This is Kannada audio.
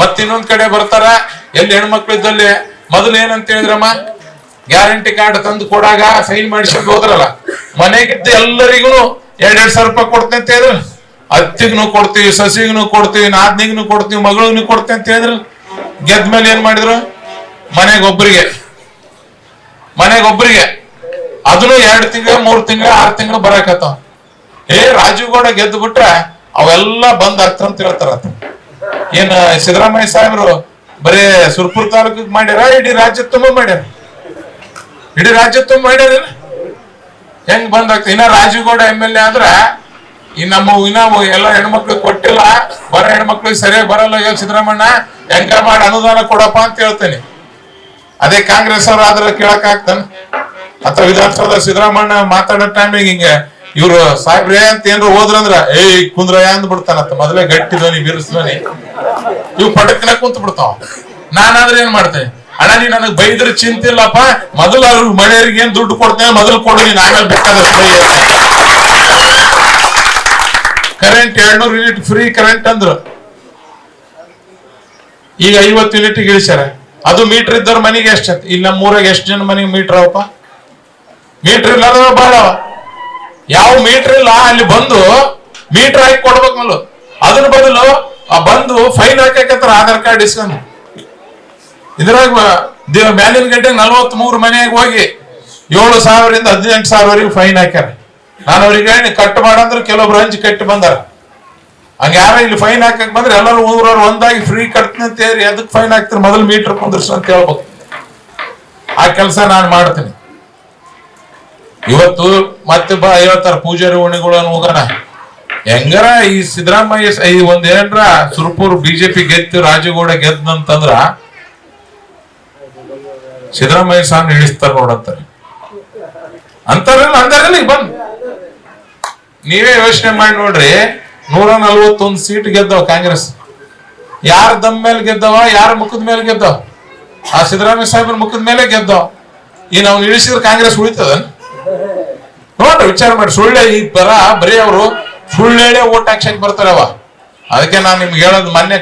ಮತ್ ಇನ್ನೊಂದ್ ಕಡೆ ಬರ್ತಾರ. ಎಲ್ಲಿ ಹೆಣ್ಮಕ್ಳು ಇದ್ದಲ್ಲಿ ಮೊದಲು ಏನಂತ ಹೇಳಿದ್ರಮ್ಮ? ಗ್ಯಾರಂಟಿ ಕಾರ್ಡ್ ತಂದು ಕೊಡಾಗ ಸೈನ್ ಮಾಡಿಸ್ಕೊಂಡು ಹೋದ್ರಲ್ಲ. ಮನೆಗಿದ್ದ ಎಲ್ಲರಿಗೂ ಎರಡ್ ಎರಡ್ ಸಾವಿರ ರೂಪಾಯಿ ಕೊಡ್ತೇನೆ ಅಂತ ಹೇಳಿದ್ರು. ಅತ್ತಿಗ್ನು ಕೊಡ್ತೀವಿ, ಸಸಿಗ್ನು ಕೊಡ್ತೀವಿ, ನಾದ್ನಿಗ್ನು ಕೊಡ್ತೀವಿ, ಮಗಳಿಗ್ನು ಕೊಡ್ತೇನೆ ಅಂತ ಹೇಳಿದ್ರು. ಗೆದ್ದ ಮೇಲೆ ಏನ್ ಮಾಡಿದ್ರು? ಮನೆಗೊಬ್ಬರಿಗೆ. ಮನೆಗೊಬ್ಬರಿಗೆ. ಅದನ್ನು ಎರಡು ತಿಂಗಳ, ಮೂರ್ ತಿಂಗಳ, ಆರು ತಿಂಗಳು ಬರಕತ್ತ ಏ ರಾಜೀವ್ ಗೌಡ ಗೆದ್ದು ಬಿಟ್ರೆ ಅವೆಲ್ಲ ಬಂದ್ ಆಗ್ತಾವ ಅಂತ ಹೇಳ್ತಾರ ಏನ್, ಸಿದ್ದರಾಮಯ್ಯ ಸಾಹೇಬ್ರು, ಬರೀ ಸುರ್ಪುರ್ ತಾಲೂಕಿಗೆ ಮಾಡ್ಯಾರ, ಇಡೀ ರಾಜ್ಯ ತುಂಬ ಮಾಡ್ಯಾರ? ಇಡೀ ರಾಜ್ಯ ತುಂಬ ಮಾಡ್ಯಾರ ಹೆಂಗ್ ಬಂದ್ ಆಗ್ತದೆ ಇನ್ನ ರಾಜೀವ್ಗೌಡ ಎಂ ಎಲ್ ಎ ಅಂದ್ರ ಈ ನಮ್ಮ ಇನ್ನ ಎಲ್ಲ ಹೆಣ್ಮಕ್ಳಿಗೆ ಕೊಟ್ಟಿಲ್ಲ, ಬರ ಹೆಣ್ಮಕ್ಳಿಗೆ ಸರಿಯಾಗಿ ಬರಲ್ಲ. ಏನ್ ಸಿದ್ದರಾಮಣ್ಣ, ಹೆಂಗ ಮಾಡಿ ಅನುದಾನ ಕೊಡಪ್ಪ ಅಂತ ಹೇಳ್ತೇನೆ. ಅದೇ ಕಾಂಗ್ರೆಸ್ ಅವ್ರ ಆದ್ರೆ ಕೇಳಕ್ ಆಗ್ತಾನೆ? ಅಥವಾ ವಿಧಾನಸೌಧ ಸಿದ್ದರಾಮಣ್ಣ ಮಾತಾಡೋ ಟೈಮಿಗೆ ಹಿಂಗೆ. ಇವ್ರು ಸಾಹೇಬ್ರೇ ಅಂತ ಏನ್ರ ಹೋದ್ರಂದ್ರ ಏಯ್, ಕುಂದ್ರ ಅಂದ್ ಬಿಡ್ತಾನಂತ. ಮೊದಲೇ ಗಟ್ಟಿ ಧ್ವನಿ, ಬಿರುಸ್ ಧ್ವನಿ. ಇವ್ ಪಟಕ್ನ ಕುಂತ ಬಿಡ್ತಾವ. ನಾನಾದ್ರೆ ಏನ್ ಮಾಡ್ತೇನೆ ಅಣ್ಣ, ನೀ ನನಗ್ ಬೈದ್ರೆ ಚಿಂತಿಲ್ಲಪ್ಪ ಮೊದಲು ಅವ್ರ ಮನೆಯವ್ರಿಗೆ ಏನ್ ದುಡ್ಡು ಕೊಡ್ತೇನೆ ಮೊದಲು ಕೊಡು, ನೀನ್ ಆಮೇಲೆ ಬೇಕಾದ್ರೆ ಕರೆಂಟ್ ಎರಡ್ನೂರು ಯೂನಿಟ್ ಫ್ರೀ ಕರೆಂಟ್ ಅಂದ್ರು. ಈಗ ಐವತ್ತು ಯೂನಿಟ್ ಇಳಿಸ್ಯಾರ. ಅದು ಮೀಟರ್ ಇದ್ದವ್ರ ಮನೆಗೆ ಎಷ್ಟ? ಇಲ್ಲಿ ನಮ್ಮ ಊರಾಗ ಎಷ್ಟು ಜನ ಮನೆಗೆ ಮೀಟರ್ ಅವಪ್ಪ ಮೀಟರ್ ಇಲ್ಲ ಬಹಳ. ಯಾವ ಮೀಟರ್ ಇಲ್ಲ, ಅಲ್ಲಿ ಬಂದು ಮೀಟರ್ ಹಾಕಿ ಕೊಡ್ಬೇಕಲ್ಲ ಅದ್ರ ಬದಲು ಬಂದು ಫೈನ್ ಹಾಕಕತ್ತಾರ ಆಧಾರ್ ಕಾರ್ಡ್ ಇಸ್ಕೊಂಡು. ಇದ್ರಾಗ ಮ್ಯಾಲಿನ ಗಂಟೆ ನಲವತ್ತ್ ಮೂರು ಮನೆಗೆ ಹೋಗಿ ಏಳು ಸಾವಿರದಿಂದ ಹದಿನೆಂಟು ಸಾವಿರವರೆಗೂ ಫೈನ್ ಹಾಕ್ಯಾರ. ನಾನು ಅವ್ರಿಗೆ ಹೇಳಿ ಕಟ್ ಮಾಡಂದ್ರೆ ಕೆಲವೊಬ್ರು ಹಂಚಿ ಕಟ್ಟಿ ಬಂದಾರ. ಹಂಗ ಯಾರ ಇಲ್ಲಿ ಫೈನ್ ಹಾಕಕ್ ಬಂದ್ರೆ ಎಲ್ಲರೂ ಊರವ್ರು ಒಂದಾಗಿ ಫ್ರೀ ಹೇಳಿ ಅದಕ್ಕೆ ಫೈನ್ ಹಾಕ್ತಾರೆ? ಮೊದಲು ಮೀಟರ್ ಕುಂದ್ರಸ್ ಅಂತ ಹೇಳ್ಬೇಕು. ಆ ಕೆಲಸ ನಾನು ಮಾಡ್ತೀನಿ. ಇವತ್ತು ಮತ್ತೆ ಬಾ ಹೇಳ್ತಾರ ಪೂಜಾರಿ ಓಣಿಗಳನ್ನು ಹೋಗೋಣ. ಹೆಂಗಾರ ಈ ಸಿದ್ದರಾಮಯ್ಯ ಈ ಒಂದ್ ಏನ್ರ ಸುರ್ಪುರ್ ಬಿಜೆಪಿ ಗೆದ್ದು ರಾಜಗೌಡ ಗೆದ್ದಂತಂದ್ರ ಸಿದ್ದರಾಮಯ್ಯ ಸಾನ್ ಇಳಿಸ್ತಾರ ನೋಡಂತಾರೆ ಅಂತಾರಲ್ಲ, ಅಂದಾರಲ್ಲ ಈಗ ಬಂದ್. ನೀವೇ ಯೋಚನೆ ಮಾಡಿ ನೋಡ್ರಿ, ನೂರ ನಲ್ವತ್ತೊಂದು ಸೀಟ್ ಗೆದ್ದವ ಕಾಂಗ್ರೆಸ್. ಯಾರ ದಮ್ ಮೇಲೆ ಗೆದ್ದವ, ಯಾರ ಮುಖದ ಮೇಲೆ ಗೆದ್ದವ? ಆ ಸಿದ್ದರಾಮಯ್ಯ ಸಾಹೇಬ್ರ ಮುಖದ ಮೇಲೆ ಗೆದ್ದವ. ಈ ನಾವು ಇಳಿಸಿದ್ರೆ ಕಾಂಗ್ರೆಸ್ ಉಳಿತದ ವಿಚಾರ ಮಾಡಿ ಸುಳ್ಳೆ ಈ ಬರ ಬರೀ ಅವರು ಸುಳ್ಳು ಓಟ್ ಹಾಕ್ಸಕ್ ಬರ್ತಾರವ. ಅದಕ್ಕೆ ನಾನು ನಿಮ್ಗೆ ಹೇಳೋದು ಮೊನ್ನೆ